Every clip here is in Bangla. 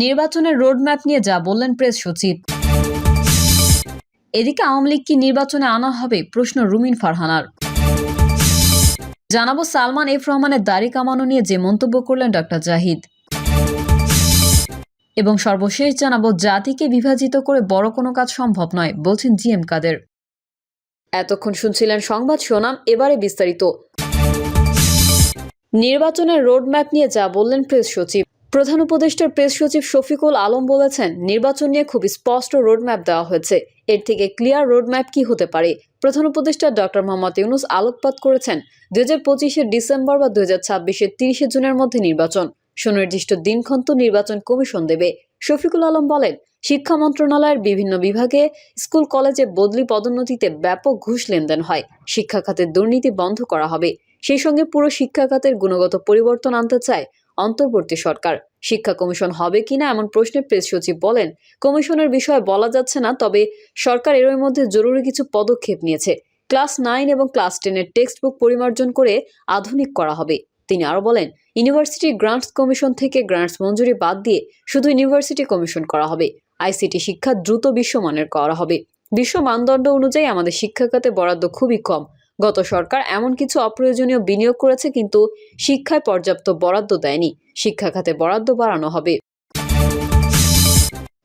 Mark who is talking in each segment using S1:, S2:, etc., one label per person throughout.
S1: নির্বাচনের রোডম্যাপ নিয়ে যা বললেন প্রেস সচিব। এদিকে আওয়ামী লীগ কি নির্বাচনে আনা হবে প্রশ্ন রুমিন ফারহানার। জানাব সালমান এফ রহমানের দাড়ি কামানো নিয়ে যে মন্তব্য করলেন ডক্টর জাহিদ। এবং সর্বশেষ জানাব, জাতিকে বিভাজিত করে বড় কোনো কাজ সম্ভব নয়, বলছেন জি এম কাদের। এতক্ষণ শুনছিলেন সংবাদ শোনাম এবারে বিস্তারিত। নির্বাচনের রোডম্যাপ নিয়ে যা বললেন প্রেস সচিব। প্রধান উপদেষ্টার প্রেস সচিব শফিকুল আলম বলেছেন, নির্বাচন নিয়ে খুব স্পষ্ট রোডম্যাপ দেওয়া হয়েছে। এর থেকে ক্লিয়ার রোডম্যাপ কি হতে পারে? প্রধান উপদেষ্টা ডক্টর মোহাম্মদ ইউনুস আলোকপাত করেছেন দুই হাজার পঁচিশের ডিসেম্বর বা দুই হাজার ছাব্বিশের তিরিশে জুনের মধ্যে নির্বাচন। সুনির্দিষ্ট দিনক্ষণ তো নির্বাচন কমিশন দেবে। শফিকুল আলম বলেন, শিক্ষা মন্ত্রণালয়ের বিভিন্ন বিভাগে স্কুল, কলেজে বদলি পদোন্নতিতে ব্যাপক ঘুষ লেনদেন হয়। শিক্ষা খাতের দুর্নীতি বন্ধ করা হবে। সেই সঙ্গে পুরো শিক্ষা খাতের গুণগত পরিবর্তন আনতে চায় অন্তর্বর্তী সরকার। শিক্ষা কমিশন হবে কিনা এমন প্রশ্নে প্রেস সচিব বলেন, কমিশনের বিষয়ে বলা যাচ্ছে না, তবে সরকার এর মধ্যে জরুরি কিছু পদক্ষেপ নিয়েছে। ক্লাস নাইন এবং ক্লাস টেনের টেক্সট বুক পরিমার্জন করে আধুনিক করা হবে। তিনি আরও বলেন, ইউনিভার্সিটি গ্রান্টস কমিশন থেকে গ্রান্টস মঞ্জুরি বাদ দিয়ে শুধু ইউনিভার্সিটি কমিশন করা হবে, আইসিটি শিক্ষা দ্রুত বিশ্বমানের করা হবে। বিশ্ব মানদণ্ড অনুযায়ী আমাদের শিক্ষা খাতে বরাদ্দ খুবই কম। গত সরকার এমন কিছু অপ্রয়োজনীয় বিনিয়োগ করেছে, কিন্তু শিক্ষায় পর্যাপ্ত বরাদ্দ দেয়নি। শিক্ষা খাতে বরাদ্দ বাড়ানো হবে।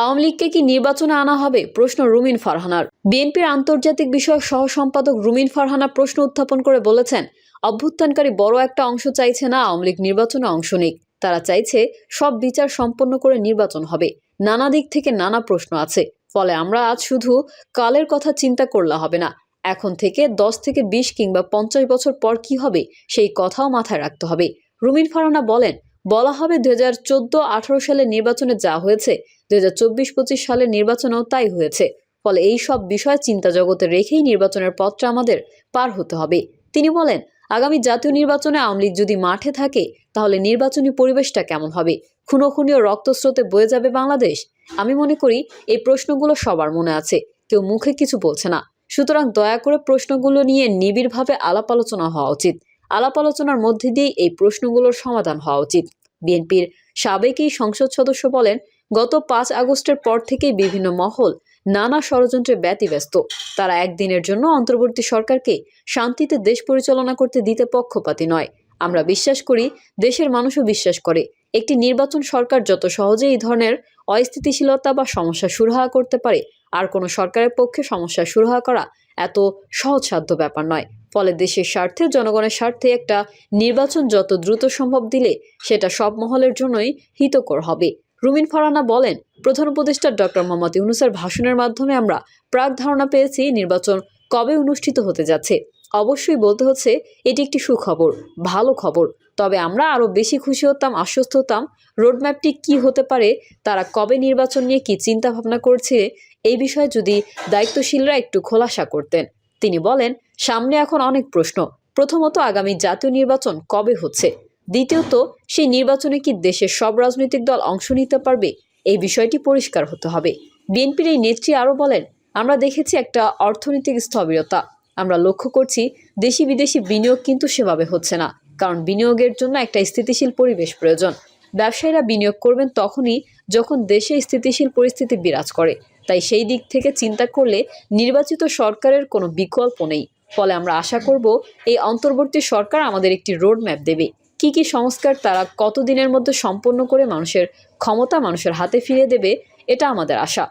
S1: আওয়ামী লীগকে কি নির্বাচনে আনা হবে? প্রশ্ন রুমিন ফারহানার। বিএনপির আন্তর্জাতিক বিষয়ক সহ সম্পাদক রুমিন ফারহানা প্রশ্ন উত্থাপন করে বলেছেন, অভ্যুত্থানকারী বড় একটা অংশ চাইছে না আওয়ামী লীগ নির্বাচনে অংশ নিক। তারা চাইছে সব বিচার সম্পন্ন করে নির্বাচন হবে। নানা দিক থেকে নানা প্রশ্ন আছে। ফলে আমরা আজ শুধু কালের কথা চিন্তা করলে হবে না এখন থেকে দশ থেকে বিশ কিংবা পঞ্চাশ বছর পর কি হবে, সেই কথাও মাথায় রাখতে হবে। রুমিন ফারানা বলেন, বলা হবে দু হাজার চোদ্দ আঠারো সালের নির্বাচনে যা হয়েছে দু হাজার চব্বিশ পঁচিশ সালের নির্বাচনেও তাই হয়েছে। ফলে এই সব বিষয় চিন্তা জগতে রেখেই নির্বাচনের পথটা আমাদের পার হতে হবে। তিনি বলেন, আগামী জাতীয় নির্বাচনে আওয়ামী লীগ যদি মাঠে থাকে, তাহলে নির্বাচনী পরিবেশটা কেমন হবে? খুনোখুনি ও রক্তস্রোতে বয়ে যাবে বাংলাদেশ? আমি মনে করি, এই প্রশ্নগুলো সবার মনে আছে। কেউ মুখে কিছু বলছে না। সুতরাং দয়া করে প্রশ্নগুলো নিয়ে নিবিড়ভাবে আলাপ আলোচনা হওয়া উচিত। আলাপ আলোচনার মধ্যে দিয়েই এই প্রশ্নগুলোর সমাধান হওয়া উচিত। বিএনপির সাবেক এই সংসদ সদস্য বলেন, গত পাঁচ আগস্টের পর থেকেই বিভিন্ন মহল নানা ষড়যন্ত্রে ব্যতিব্যস্ত। তারা একদিনের জন্য অন্তর্বর্তী সরকারকে শান্তিতে দেশ পরিচালনা করতে দিতে পক্ষপাতী নয়। আমরা বিশ্বাস করি, দেশের মানুষও বিশ্বাস করে। একটি নির্বাচন সরকার যত সহজে এই ধরনের অস্থিতিশীলতা বা সমস্যা সুরাহা করতে পারে আর কোনো সরকারের পক্ষে সমস্যা সুরাহা করা এত সহজসাধ্য ব্যাপার নয়। ফলে দেশের স্বার্থে, জনগণের স্বার্থে একটা নির্বাচন যত দ্রুত সম্ভব দিলে সেটা সব মহলের জন্যই হিতকর হবে। রুমিন ফারানা বলেন, প্রধান উপদেষ্টা ডক্টর মোহাম্মদ ইউনুসের ভাষণের মাধ্যমে আমরা প্রাক ধারণা পেয়েছি নির্বাচন কবে অনুষ্ঠিত হতে যাচ্ছে। অবশ্যই বলতে হচ্ছে, এটি একটি সুখবর, ভালো খবর। তবে আমরা আরও বেশি খুশি হতাম, আশ্বস্ত হতাম, রোডম্যাপটি কি হতে পারে, তারা কবে নির্বাচন নিয়ে কি চিন্তা ভাবনা করছে এই বিষয়ে যদি দায়িত্বশীলরা একটু খোলাসা করতেন। তিনি বলেন, সামনে এখন অনেক প্রশ্ন। প্রথমত, আগামী জাতীয় নির্বাচন কবে হচ্ছে? দ্বিতীয়ত, সেই নির্বাচনে কি দেশের সব রাজনৈতিক দল অংশ নিতে পারবে? এই বিষয়টি পরিষ্কার হতে হবে। বিএনপির এই নেত্রী আরও বলেন, আমরা দেখেছি একটা অর্থনৈতিক স্থবিরতা। আমরা লক্ষ্য করছি দেশি বিদেশি বিনিয়োগ কিন্তু সেভাবে হচ্ছে না। কারণ বিনিয়োগের জন্য একটা স্থিতিশীল পরিবেশ প্রয়োজন। ব্যবসায়ীরা বিনিয়োগ করবেন তখনই যখন দেশে স্থিতিশীল পরিস্থিতি বিরাজ করে। তাই সেই দিক থেকে চিন্তা করলে নির্বাচিত সরকারের কোনো বিকল্প নেই। ফলে আমরা আশা করব এই অন্তর্বর্তী সরকার আমাদের একটি রোড ম্যাপ দেবে। কি কি সংস্কার তারা কতদিনের মধ্যে সম্পন্ন করে মানুষের ক্ষমতা মানুষের হাতে ফিরে দেবে, এটা আমাদের আশা।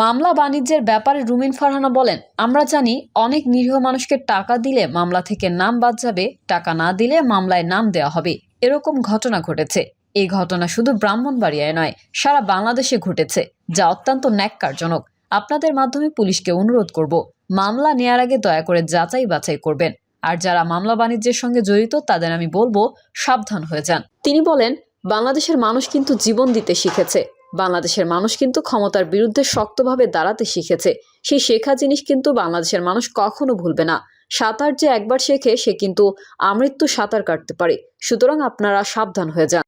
S1: মামলা বাণিজ্যের ব্যাপারে রুমিন ফারহানা বলেন, আমরা জানি অনেক নিরীহ মানুষকে টাকা দিলে মামলা থেকে নাম বাদ যাবে, টাকা না দিলে মামলায় নাম দেওয়া হবে। এরকম ঘটনা ঘটেছে। এই ঘটনা শুধু ব্রাহ্মণবাড়িয়ায় নয়, সারা বাংলাদেশে ঘটেছে। যা অত্যন্ত ন্যাক্কারজনক। আপনাদের মাধ্যমে পুলিশকে অনুরোধ করব, মামলা নেয়ার আগে দয়া করে যাচাই বাছাই করবেন। আর যারা মামলা বাণিজ্যের সঙ্গে জড়িত, তাদের আমি বলব, সাবধান হয়ে যান। তিনি বলেন, বাংলাদেশের মানুষ কিন্তু জীবন দিতে শিখেছে। বাংলাদেশের মানুষ কিন্তু ক্ষমতার বিরুদ্ধে শক্তভাবে দাঁড়াতে শিখেছে। সেই শেখা জিনিস কিন্তু বাংলাদেশের মানুষ কখনো ভুলবে না। সাঁতার যে একবার শেখে, সে কিন্তু আমৃত্যু সাঁতার কাটতে পারে। সুতরাং আপনারা সাবধান হয়ে যান।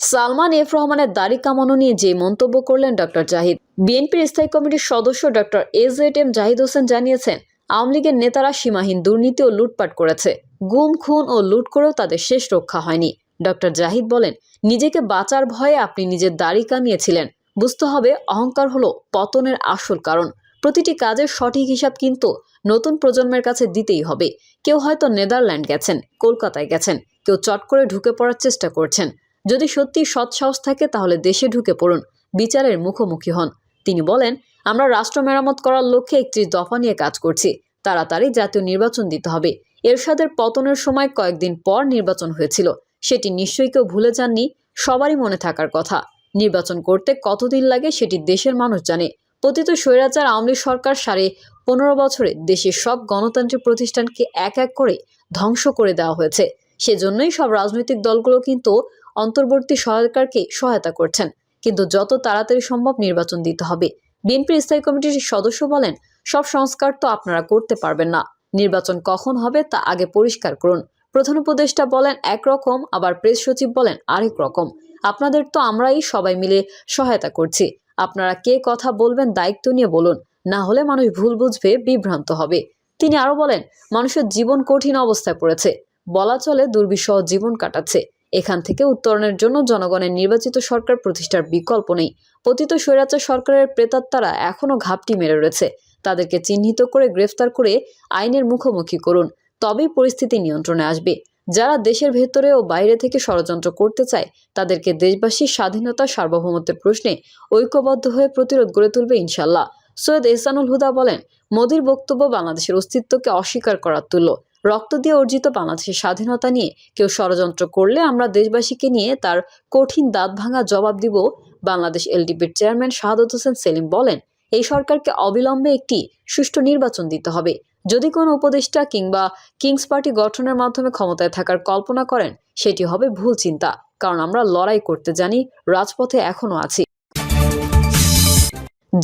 S1: সালমান এফ রহমানের দাড়ি কামানো নিয়ে যে মন্তব্য করলেন ডক্টর জাহিদ, বিএনপির স্থায়ী কমিটির সদস্য ডক্টর এস এট এম জাহিদ হোসেন জানিয়েছেন, আওয়ামী লীগের নেতারা সীমাহীন দুর্নীতি ও লুটপাট করেছে। গুম, খুন ও লুট করেও তাদের শেষ রক্ষা হয়নি। ডক্টর জাহিদ বলেন, নিজেকে বাঁচার ভয়ে আপনি নিজের দাড়ি কামিয়েছিলেন। বুঝতে হবে, অহংকার হলো পতনের আসল কারণ। প্রতিটি কাজের সঠিক হিসাব কিন্তু নতুন প্রজন্মের কাছে দিতেই হবে। কেউ হয়তো নেদারল্যান্ড গেছেন, কলকাতায় গেছেন, কেউ চট করে ঢুকে পড়ার চেষ্টা করছেন। যদি সত্যি সৎ সাহস থাকে, তাহলে দেশে ঢুকে পড়ুন, বিচারের মুখোমুখি হন। তিনি বলেন, আমরা রাষ্ট্র মেরামত করার লক্ষ্যে একত্রিশ দফা নিয়ে কাজ করছি। তাড়াতাড়ি জাতীয় নির্বাচন দিতে হবে। এরশাদের পতনের সময় কয়েকদিন পর নির্বাচন হয়েছিল। সেটি নিশ্চয়ই কেউ ভুলে যাননি, সবারই মনে থাকার কথা। নির্বাচন করতে কতদিন লাগে সেটি দেশের মানুষ জানে। পতিত স্বৈরাচার আওয়ামী সরকার সাড়ে পনেরো বছরে দেশের সব গণতান্ত্রিক প্রতিষ্ঠানকে এক এক করে ধ্বংস করে দেওয়া হয়েছে। সেজন্যই সব রাজনৈতিক দলগুলো কিন্তু অন্তর্বর্তী সরকারকে সহায়তা করছেন। কিন্তু যত তাড়াতাড়ি সম্ভব নির্বাচন দিতে হবে। বিএনপির স্থায়ী কমিটির সদস্য বলেন, সব সংস্কার তো আপনারা করতে পারবেন না। নির্বাচন কখন হবে তা আগে পরিষ্কার করুন। প্রধান উপদেষ্টা বলেন একরকম আবার প্রেস সচিব বলেন, আরেক রকম। আপনাদের তো আমরাই সবাই মিলে সহায়তা করছি। আপনারা কে কথা বলবেন দায়িত্ব নিয়ে বলুন। না হলে মানুষ ভুল বুঝবে, বিভ্রান্ত হবে। তিনি আরও বলেন, মানুষের জীবন কঠিন অবস্থায় পড়েছে। বলা চলে দুর্বিষহ জীবন কাটাচ্ছে। এখান থেকে উত্তরণের জন্য জনগণের নির্বাচিত সরকার প্রতিষ্ঠার বিকল্প নেই। পতিত স্বৈরাচার সরকারের প্রেতাত্মারা এখনও ঘাপটি মেরে রয়েছে। তাদেরকে চিহ্নিত করে গ্রেফতার করে আইনের মুখোমুখি করুন। তবেই পরিস্থিতি নিয়ন্ত্রণে আসবে। যারা দেশের ভেতরে ও বাইরে থেকে ষড়যন্ত্র করতে চায়, তাদেরকে দেশবাসীর স্বাধীনতা সার্বভৌমত্বের প্রশ্নে ঐক্যবদ্ধ হয়ে প্রতিরোধ গড়ে তুলবে ইনশাল্লাহ সৈয়দ এহসানুল হুদা বলেন, মোদীর বক্তব্য বাংলাদেশের অস্তিত্বকে অস্বীকার করার তুল্য। রক্ত দিয়ে অর্জিত বাংলাদেশের স্বাধীনতা নিয়ে কেউ ষড়যন্ত্র করলে আমরা দেশবাসীকে নিয়ে তার কঠিন দাঁত ভাঙা জবাব দিব বাংলাদেশ এলডিপির চেয়ারম্যান শাহাদত হোসেন সেলিম বলেন, এই সরকারকে অবিলম্বে একটি সুষ্ঠু নির্বাচন দিতে হবে। যদি কোনো উপদেষ্টা কিংবা কিংস পার্টি গঠনের মাধ্যমে ক্ষমতায় থাকার কল্পনা করেন, সেটি হবে ভুল চিন্তা, কারণ আমরা লড়াই করতে জানি, রাজপথে এখনও আছি।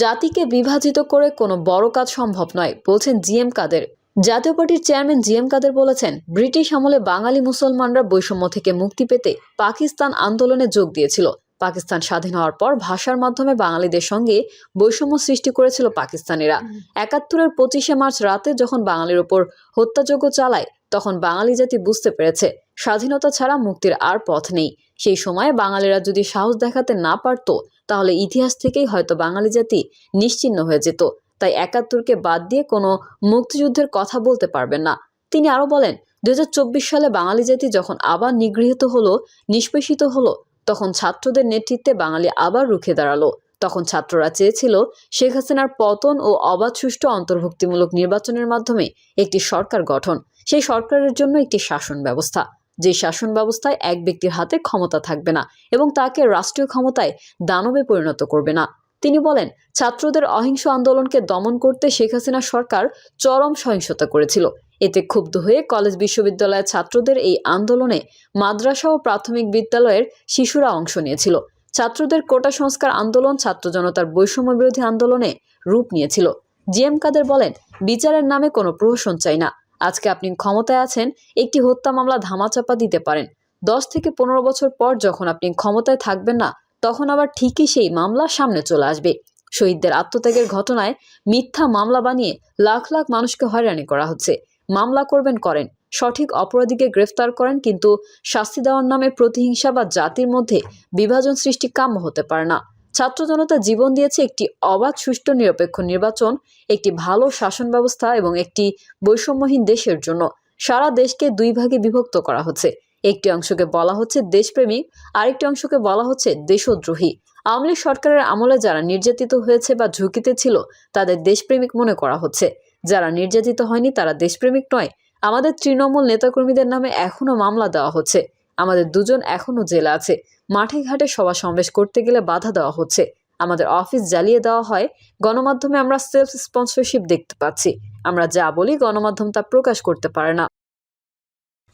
S1: জাতিকে বিভাজিত করে কোনো বড় কাজ সম্ভব নয়, বলছেন জিএম কাদের। জাতীয় পার্টির চেয়ারম্যান জিএম কাদের বলেছেন, ব্রিটিশ আমলে বাঙালি মুসলমানরা বৈষম্য থেকে মুক্তি পেতে পাকিস্তান আন্দোলনে যোগ দিয়েছিল। পাকিস্তান স্বাধীন হওয়ার পর ভাষার মাধ্যমে বাঙালিদের সঙ্গে বৈষম্য সৃষ্টি করেছিল পাকিস্তানিরা। একাত্তরের পঁচিশে মার্চ রাতে যখন বাঙালির ওপর হত্যাযজ্ঞ চালায়, তখন বাঙালি জাতি বুঝতে পেরেছে, স্বাধীনতা ছাড়া মুক্তির আর পথ নেই। সেই সময় বাঙালিরা যদি সাহস দেখাতে না পারত, তাহলে ইতিহাস থেকেই হয়তো বাঙালি জাতি নিশ্চিহ্ন হয়ে যেত। তাই একাত্তরকে বাদ দিয়ে কোনো মুক্তিযুদ্ধের কথা বলতে পারবেন না। তিনি আরও বলেন দুই হাজার চব্বিশ সালে বাঙালি জাতি যখন আবার নিগৃহীত হলো, নিষ্পেষিত হলো, তখন ছাত্রদের নেতৃত্বে বাঙালি আবার রুখে দাঁড়াল। তখন ছাত্ররা চেয়েছিল শেখ হাসিনার পতন ও অবাধ সুষ্ঠু অন্তর্ভুক্তিমূলক নির্বাচনের মাধ্যমে একটি সরকার গঠন। সেই সরকারের জন্য একটি শাসন ব্যবস্থা। যে শাসন ব্যবস্থায় এক ব্যক্তির হাতে ক্ষমতা থাকবে না এবং তাকে রাষ্ট্রীয় ক্ষমতায় দানবে পরিণত করবে না। তিনি বলেন, ছাত্রদের অহিংস আন্দোলনকে দমন করতে শেখ হাসিনা সরকার চরম সহিংসতা করেছিল। এতে ক্ষুব্ধ হয়ে কলেজ বিশ্ববিদ্যালয়ের ছাত্রদের এই আন্দোলনে মাদ্রাসা ও প্রাথমিক বিদ্যালয়ের শিশুরা অংশ নিয়েছিল। ছাত্রদের কোটা সংস্কার আন্দোলন ছাত্র জনতার বৈষম্য বিরোধী আন্দোলনে রূপ নিয়েছিল। জিএম কাদের বলেন, বিচারের নামে কোনো প্রহসন চাই না। আজকে আপনি ক্ষমতায় আছেন, একটি হত্যা মামলা ধামাচাপা দিতে পারেন। দশ থেকে পনেরো বছর পর যখন আপনি ক্ষমতায় থাকবেন না তখন আবার ঠিকই সেই মামলা সামনে চলে আসবে। শহীদদের আত্মত্যাগের ঘটনায় মিথ্যা মামলা বানিয়ে লাখ লাখ মানুষকে হয়রানি করা হচ্ছে। মামলা করবেন করেন, সঠিক অপরাধীকে গ্রেফতার করেন কিন্তু শাস্তি দেওয়ার নামে প্রতিহিংসা বা জাতির মধ্যে বিভাজন সৃষ্টি কাম্য হতে পারে না। ছাত্র জনতা জীবন দিয়েছে একটি অবাধ, সুষ্ঠু, নিরপেক্ষ নির্বাচন, একটি ভালো শাসন ব্যবস্থা এবং একটি বৈষম্যহীন দেশের জন্য। সারা দেশকে দুই ভাগে বিভক্ত করা হচ্ছে। একটি অংশকে বলা হচ্ছে দেশপ্রেমিক, আরেকটি অংশকে বলা হচ্ছে দেশদ্রোহী। আওয়ামী লীগ সরকারের আমলে যারা নির্যাতিত হয়েছে বা ঝুঁকিতে ছিল, তাদের দেশপ্রেমিক মনে করা হচ্ছে। যারা নির্যাতিত হয়নি, তারা দেশপ্রেমিক নয়। আমাদের তৃণমূল নেতাকর্মীদের নামে এখনও মামলা দেওয়া হচ্ছে। আমাদের দুজন এখনও জেলে আছে। মাঠে ঘাটে সভা সমাবেশ করতে গেলে বাধা দেওয়া হচ্ছে। আমাদের অফিস জ্বালিয়ে দেওয়া হয়। গণমাধ্যমে আমরা সেলফ স্পন্সরশিপ দেখতে পাচ্ছি। আমরা যা বলি, গণমাধ্যম তা প্রকাশ করতে পারে না।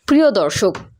S1: প্রিয় দর্শক